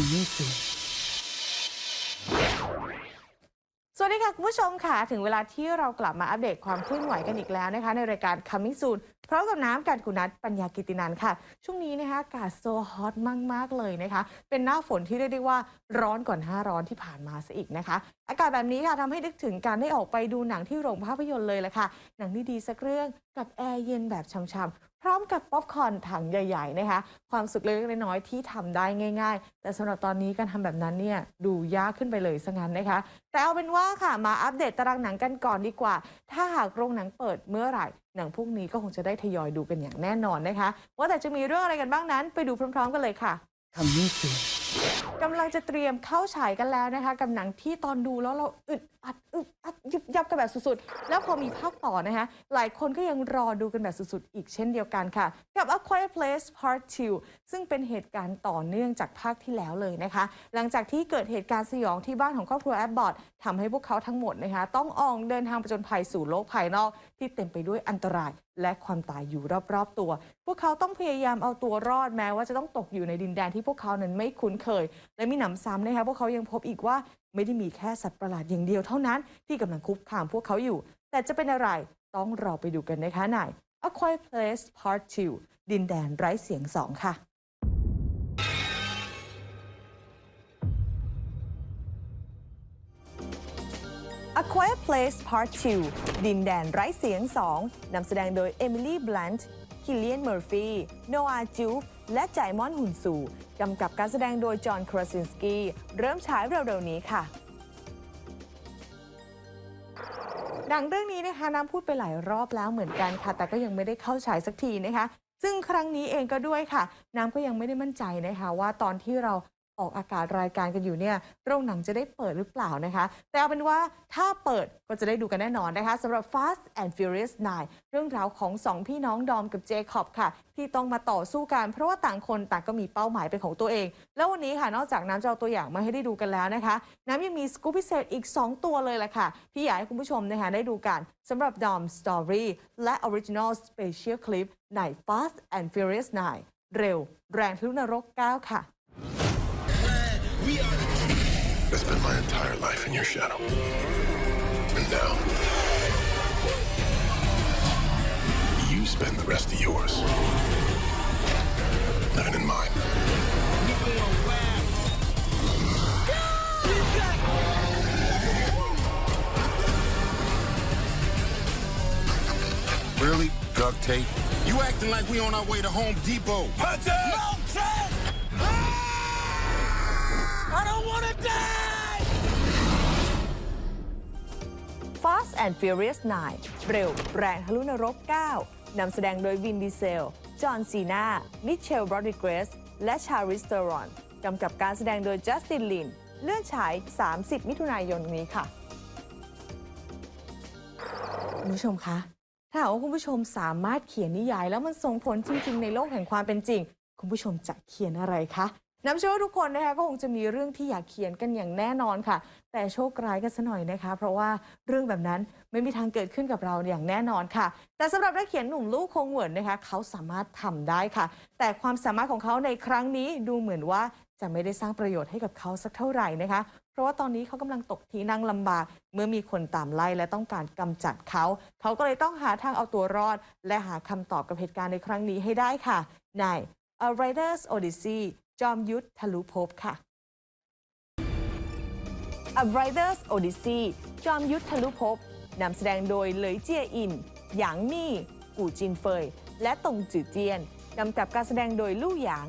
Coming soon. สวัสดีค่ะคุณผู้ชมค่ะ ถึงเวลาที่เรากลับมาอัปเดตความเคลื่อนไหวกันอีกแล้วนะคะ ในรายการ Coming Soon พร้อมกับน้ำกันกุนัทปัญญากิตินันค่ะ ช่วงนี้นะคะอากาศโซฮอตมาก ๆ เลยนะคะ เป็นหน้าฝนที่เรียกได้ว่าร้อนก่อนหน้าร้อนที่ผ่านมาซะอีกนะคะ อากาศแบบนี้ค่ะทำให้นึกถึงการได้ออกไปดูหนังที่โรงภาพยนตร์เลยแหละค่ะ หนังดีๆสักเรื่องกับแอร์เย็นแบบช่ำๆ พร้อมกับป๊อปคอร์นถังใหญ่ ๆ นะคะ ความสุขเล็กๆน้อยๆที่ทำได้ง่าย ๆ แต่สำหรับตอนนี้การทำแบบนั้นเนี่ยดูยากขึ้นไปเลยซะงั้นนะคะ แต่เอาเป็นว่าค่ะมาอัปเดตตารางหนังกันก่อนดีกว่า ถ้าหากโรงหนังเปิดเมื่อไหร่ หนังพวกนี้ก็คงจะได้ทยอยดูกันอย่างแน่นอนนะคะ ว่าแต่จะมีเรื่องอะไรกันบ้างนั้น ไปดูพร้อม ๆ กันเลยค่ะ Coming soon. กำลังจะเตรียมเข้าฉายกันแล้วนะคะ กับหนังที่ตอนดูแล้วเราอึดอัดอึดอัดยุบยับกันแบบสุดๆ แล้วพอมีภาคต่อนะคะ หลายคนก็ยังรอดูกันแบบสุดๆ อีกเช่นเดียวกันค่ะ กับ A Quiet Place Part 2 ซึ่งเป็นเหตุการณ์ต่อเนื่องจากภาคที่แล้วเลยนะคะ หลังจากที่เกิดเหตุการณ์สยองที่บ้านของครอบครัวแอบบอร์ดทำให้พวกเขาทั้งหมดนะคะ ต้องออกเดินทางไปจนภัยสู่โลกภายนอกที่เต็มไปด้วยอันตราย และความตายอยู่รอบๆตัว พวกเขาต้องพยายามเอาตัวรอดแม้ว่าจะต้องตกอยู่ในดินแดนที่พวกเขานั้นไม่คุ้นเคย และมีหนำซ้ำนะคะพวกเขายังพบอีกว่าไม่ได้มีแค่สัตว์ประหลาดอย่างเดียวเท่านั้นที่กำลังคุกคามพวกเขาอยู่ แต่จะเป็นอะไรต้องรอไปดูกันนะคะใน A Quiet Place Part 2 ดินแดนไร้เสียง2ค่ะ A Quiet Place Part 2 ดินแดนไร้เสียง 2 นำแสดงโดยเอมิลี่บลันต์คิเลียนเมอร์ฟีโนอาจูฟและไจมอนฮุนซูกำกับการแสดงโดยจอห์นคราซินสกี้ เริ่มฉายเร็วๆนี้ค่ะหนังเรื่องนี้นะคะน้ำพูดไปหลายรอบแล้วเหมือนกันค่ะ แต่ก็ยังไม่ได้เข้าฉายสักทีนะคะ ซึ่งครั้งนี้เองก็ด้วยค่ะ น้ำก็ยังไม่ได้มั่นใจนะคะ ว่าตอนที่เรา ออกอากาศรายการกันอยู่เนี่ยโรงหนังจะได้เปิดหรือเปล่านะคะ แต่เอาเป็นว่าถ้าเปิดก็จะได้ดูกันแน่นอนนะคะสำหรับ Fast and Furious 9 เรื่องราวของสองพี่น้องดอมกับเจคอบค่ะ ที่ต้องมาต่อสู้กัน เพราะว่าต่างคนต่างก็มีเป้าหมายเป็นของตัวเอง แล้ววันนี้ค่ะนอกจากน้ำจะเอาตัวอย่างมาให้ได้ดูกันแล้วนะคะ น้ำยังมีสกู๊ปพิเศษอีก 2 ตัวเลยแหละค่ะที่อยากให้คุณผู้ชมนะคะได้ดูกันสำหรับ Dom Story และ Original Special Clip ใน Fast and Furious 9 เร็ว แรงทะลุนรก 9 ค่ะ I spent my entire life in your shadow. And now, you spend the rest of yours living in mine. Really? Duct tape? You acting like we on our way to Home Depot. Hunter! I Fast and Furious 9 เร็ว แรงทะลุนรก 9 นำแสดงโดยวินดีเซล จอห์นซีนา มิเชลโรดริเกส และชาริสเตอรอน กำกับการแสดงโดยจัสตินลิน เลื่อนฉาย 30 มิถุนายนนี้ค่ะ คุณผู้ชมคะ ถ้าหากว่าคุณผู้ชมสามารถเขียนนิยาย แล้วมันส่งผลจริง ๆ ในโลกแห่งความเป็นจริง คุณผู้ชมจะเขียนอะไรคะ น้ำเชื่อว่าทุกคนนะคะก็คงจะมีเรื่องที่อยากเขียนกันอย่างแน่นอนค่ะ แต่โชคร้ายกันซะหน่อยนะคะ เพราะว่าเรื่องแบบนั้นไม่มีทางเกิดขึ้นกับเราอย่างแน่นอนค่ะ แต่สำหรับนักเขียนหนุ่มลูกคงเหวินนะคะ เขาสามารถทำได้ค่ะ แต่ความสามารถของเขาในครั้งนี้ดูเหมือนว่าจะไม่ได้สร้างประโยชน์ให้กับเขาสักเท่าไหร่นะคะ เพราะว่าตอนนี้เขากำลังตกที่นั่งลำบาก เมื่อมีคนตามไล่และต้องการกำจัดเขา เขาก็เลยต้องหาทางเอาตัวรอด และหาคำตอบกับเหตุการณ์ในครั้งนี้ให้ได้ค่ะใน A Writer's Odyssey จอมยุทธทะลุภพค่ะ A Writer's Odyssey จอมยุทธทะลุภพนำแสดงโดยเหลยเจียอิน หยางมี่ กู่จินเฟย และตงจือเจียนกำกับการแสดงโดยลู่หยาง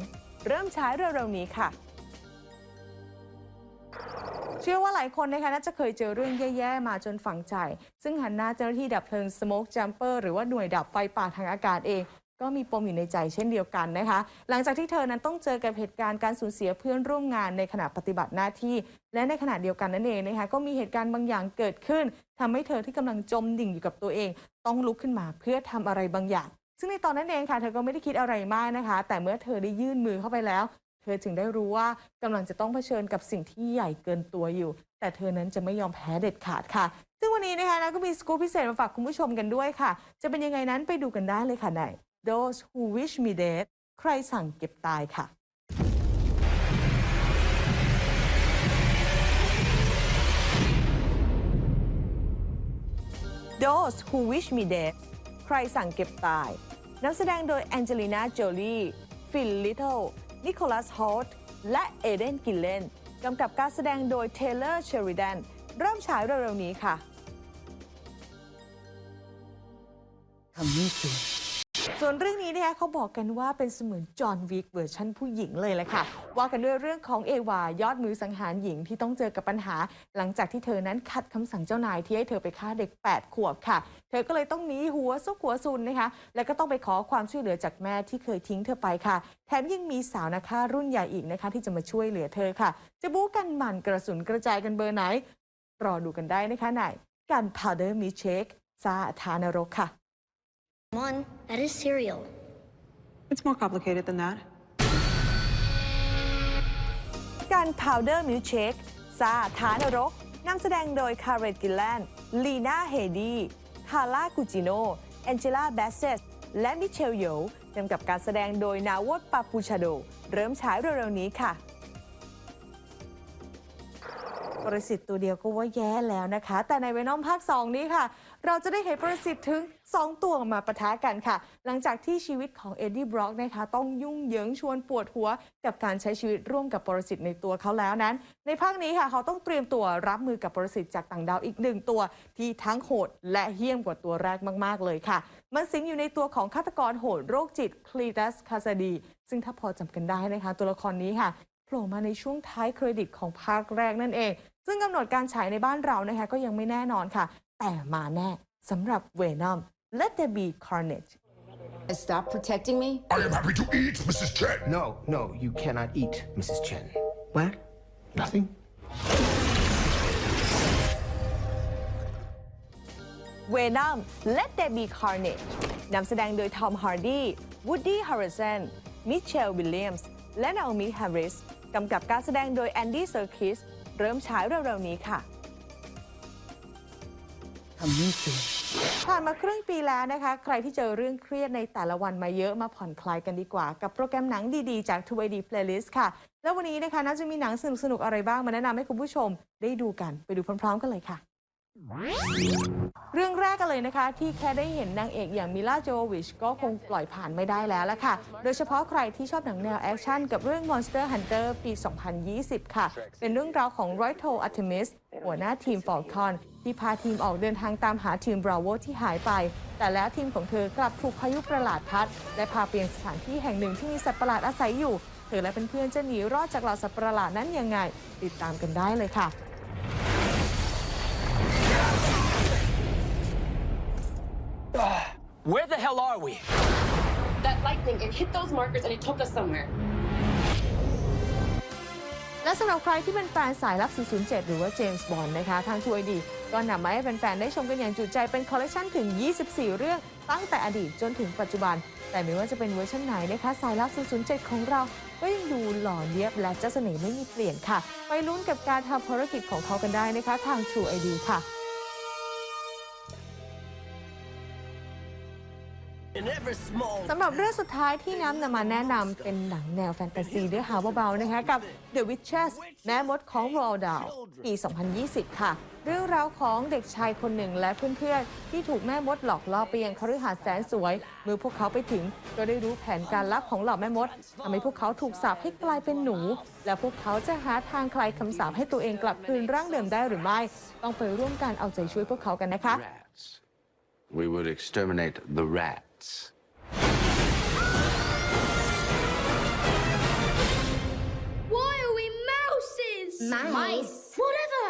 เริ่มฉายเร็วๆนี้ค่ะ เชื่อว่าหลายคนนะคะน่าจะเคยเจอเรื่องแย่ ๆ มาจนฝังใจ ซึ่งหันหน้าเจ้าหน้าที่ดับเพลิง Smoke Jumper หรือว่าหน่วยดับไฟป่าทางอากาศเอง ก็มีปมอยู่ในใจเช่นเดียวกันนะคะ หลังจากที่เธอนั้นต้องเจอกับเหตุการณ์การสูญเสียเพื่อนร่วมงานในขณะปฏิบัติหน้าที่ และในขณะเดียวกันนั่นเองนะคะก็มีเหตุการณ์บางอย่างเกิดขึ้นทำให้เธอที่กำลังจมดิ่งอยู่กับตัวเอง ต้องลุกขึ้นมาเพื่อทำอะไรบางอย่าง ซึ่งในตอนนั้นเองค่ะเธอก็ไม่ได้คิดอะไรมากนะคะ แต่เมื่อเธอได้ยื่นมือเข้าไปแล้ว เธอจึงได้รู้ว่ากำลังจะต้องเผชิญกับสิ่งที่ใหญ่เกินตัวอยู่ แต่เธอนั้นจะไม่ยอมแพ้เด็ดขาดค่ะซึ่งวันนี้นะคะนะก็มีสกู๊ปพิเศษมาฝากคุณผู้ชมกันด้วยค่ะ จะเป็นยังไงนั้นไปดูกันได้เลยค่ะใน those who wish me dead ใครสั่งเก็บตายค่ะ those who wish me dead ใครสั่งเก็บตายนักแสดงโดยแองเจลินาโจลีฟิลลิตเทิลนิโคลัสฮอตและเอเดนกิลเลนกำกับการแสดงโดยเทเลอร์เชอริแดนเริ่มฉายเร็วๆนี้ค่ะคำนี้จริง ส่วนเรื่องนี้นะคะเขาบอกกันว่าเป็นเสมือนจอห์นวิกเวอร์ชันผู้หญิงเลยแหละค่ะ ว่ากันด้วยเรื่องของเอวายอดมือสังหารหญิงที่ต้องเจอกับปัญหา หลังจากที่เธอนั้นขัดคำสั่งเจ้านายที่ให้เธอไปฆ่าเด็ก 8 ขวบค่ะ เธอก็เลยต้องหนีหัวซุกหัวซุนนะคะ แล้วก็ต้องไปขอความช่วยเหลือจากแม่ที่เคยทิ้งเธอไปค่ะ แถมยังมีสาวนาคารุ่นใหญ่อีกนะคะ ที่จะมาช่วยเหลือเธอค่ะ จะบู๊กันหมันกระสุนกระจายกันเบอร์ไหน รอดูกันได้นะคะในการ powder m i c h a k e ซาทานรกค่ะ One, that is cereal. It's more complicated than that. การ Powder Milkshake ซาทานรกนำแสดงโดยคาร์เรตกิลแลนลีนาเฮดีคาร่ากูจิโนแองเจล่าแบสเซสและมิเชลโยกำกับการแสดงโดยนาวดปาปูชาโด เริ่มฉายเร็วๆนี้ค่ะ ปรสิตตัวเดียวก็ว่าแย่แล้วนะคะ แต่ในเวนอมภาค 2 นี้ค่ะ เราจะได้เห็นปรสิตถึง 2 ตัวมาปะทะกันค่ะ หลังจากที่ชีวิตของเอ็ดดี้บล็อกนะคะต้องยุ่งเหยิงชวนปวดหัว กับการใช้ชีวิตร่วมกับปรสิตในตัวเขาแล้วนั้น ในภาคนี้ค่ะ เขาต้องเตรียมตัวรับมือกับปรสิตจากต่างดาวอีกหนึ่งตัวที่ทั้งโหดและเหี้ยมกว่าตัวแรกมาก ๆ เลยค่ะ มันสิงอยู่ในตัวของฆาตกรโหดโรคจิตคลีตัสคาซาดี ซึ่งถ้าพอจำกันได้นะคะ ตัวละครนี้ค่ะโผล่มาในช่วงท้ายเครดิตของภาคแรกนั่นเอง ซึ่งกำหนดการฉายในบ้านเรานะคะก็ยังไม่แน่นอนค่ะ แต่มาแน่สำหรับ Venom Let There Be Carnage Stop protecting me. I am happy to eat, Mrs. Chen. No, no, you cannot eat, Mrs. Chen. What? Nothing? Venom Let There Be Carnage นำแสดงโดยทอมฮาร์ดีวูดดี้ฮาริสันมิเชลวิลเลียมส์และนาโอมิแฮร์ริส กำกับการแสดงโดยแอนดี้เซอร์คิสเริ่มฉายเร็วๆนี้ค่ะผ่านมาครึ่งปีแล้วนะคะ ใครที่เจอเรื่องเครียดในแต่ละวันมาเยอะมาผ่อนคลายกันดีกว่า กับโปรแกรมหนังดีๆ จาก 2AD Playlist ค่ะ แล้ววันนี้นะคะน่าจะมีหนังสนุกๆอะไรบ้างมาแนะนำให้คุณผู้ชมได้ดูกันไปดูพร้อมๆกันเลยค่ะ เรื่องแรกกันเลยนะคะ ที่แค่ได้เห็นนางเอกอย่างมิลาโจวิชก็คงปล่อยผ่านไม่ได้แล้วละค่ะ โดยเฉพาะใครที่ชอบหนังแนวแอคชั่นกับเรื่อง Monster Hunter ปี 2020 ค่ะ เป็นเรื่องราวของรอยโทอาร์เทมิสหัวหน้าทีมฟอลคอน ที่พาทีมออกเดินทางตามหาทีมบราโวที่หายไป แต่แล้วทีมของเธอกลับถูกพายุประหลาดพัด และพาเปลี่ยนสถานที่แห่งหนึ่งที่มีสัตว์ประหลาดอาศัยอยู่ เธอและเพื่อนๆจะหนีรอดจากเหล่าสัตว์ประหลาดนั้นยังไง ติดตามกันได้เลยค่ะ Where the hell are we? that lightning, it hit those markers and it took us somewhere. และสำหรับใครที่เป็นแฟนสายลับ007 หรือว่าเจมส์บอนด์นะคะ ทางทูไอดี ก็นำมาให้แฟนๆ ได้ชมกันอย่างจุใจเป็นคอลเลคชันถึง 24 เรื่อง ตั้งแต่อดีตจนถึงปัจจุบัน แต่ไม่ว่าจะเป็นเวอร์ชันไหนนะคะ สายลับ 007 ของเรา ก็ยังดูหล่อเนียบและเจ้าเสน่ห์ไม่มีเปลี่ยนค่ะ ไปลุ้นกับการทำภารกิจของเขากันได้นะคะ ทาง True ID ค่ะ สำหรับเรื่องสุดท้ายที่น้ำนำมาแนะนำเป็นหนังแนวแฟนตาซีด้วยหาเบาๆนะคะกับ The Witches แม่มดของโรลดาวปี 2020 ค่ะ เรื่องราวของเด็กชายคนหนึ่งและเพื่อนๆ ที่ถูกแม่มดหลอกล่อไปยังคฤหาสน์แสนสวย เมื่อพวกเขาไปถึงก็ได้รู้แผนการลับของเหล่าแม่มดทำให้พวกเขาถูกสาปให้กลายเป็นหนู และพวกเขาจะหาทางคลายคำสาปให้ตัวเองกลับคืนร่างเดิมได้หรือไม่ ต้องไปร่วมกันเอาใจช่วยพวกเขากันนะคะ Rats. We would exterminate the rats. Why are we mouses? Mice. Whatever.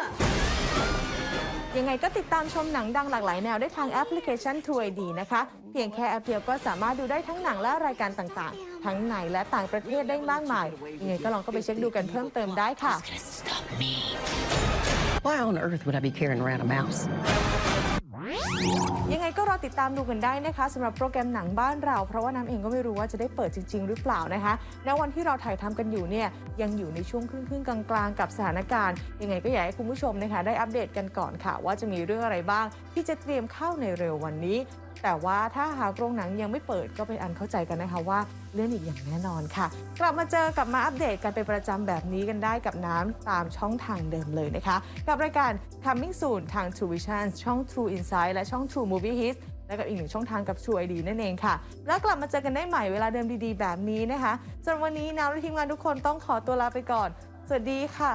ยังไงก็ติดตามชมหนังดังหลากหลายแนวได้ทางแอปพลิเคชัน True ID นะคะ เพียงแค่แอปเดียวก็สามารถดูได้ทั้งหนังและรายการต่างๆ ทั้งในและต่างประเทศได้มากมาย ยังไงก็ลองเข้าไปเช็คดูกันเพิ่มเติมได้ค่ะ Why on earth would I be carrying around a mouse? อติดตามดูกันได้นะคะสำหรับโปรแกรมหนังบ้านเรา เพราะว่าน้ำเองก็ไม่รู้ว่าจะได้เปิดจริง ๆ หรือเปล่านะคะณวันที่เราถ่ายทำกันอยู่เนี่ยยังอยู่ในช่วงครึ่งๆกลางๆ กับสถานการณ์ ยังไงก็อยากให้คุณผู้ชมนะคะได้อัปเดตกันก่อนค่ะ ว่าจะมีเรื่องอะไรบ้างที่จะเตรียมเข้าในเร็ววันนี้ แต่ว่าถ้าหากโรงหนังยังไม่เปิดก็เป็นอันเข้าใจกันนะคะว่าเลื่อนอีกอย่างแน่นอนค่ะ กลับมาเจอกับมาอัปเดตกันเป็นประจำแบบนี้กันได้กับน้ำตามช่องทางเดิมเลยนะคะ กับรายการ Coming Soon ทาง True Vision ช่อง True Insight และช่อง True Movie Hits และกับอีกหนึ่งช่องทางกับชูไอดีนั่นเองค่ะ แล้วกลับมาเจอกันได้ใหม่เวลาเดิมดีๆ แบบนี้นะคะจนวันนี้น้ำและทีมงานทุกคนต้องขอตัวลาไปก่อน สวัสดีค่ะ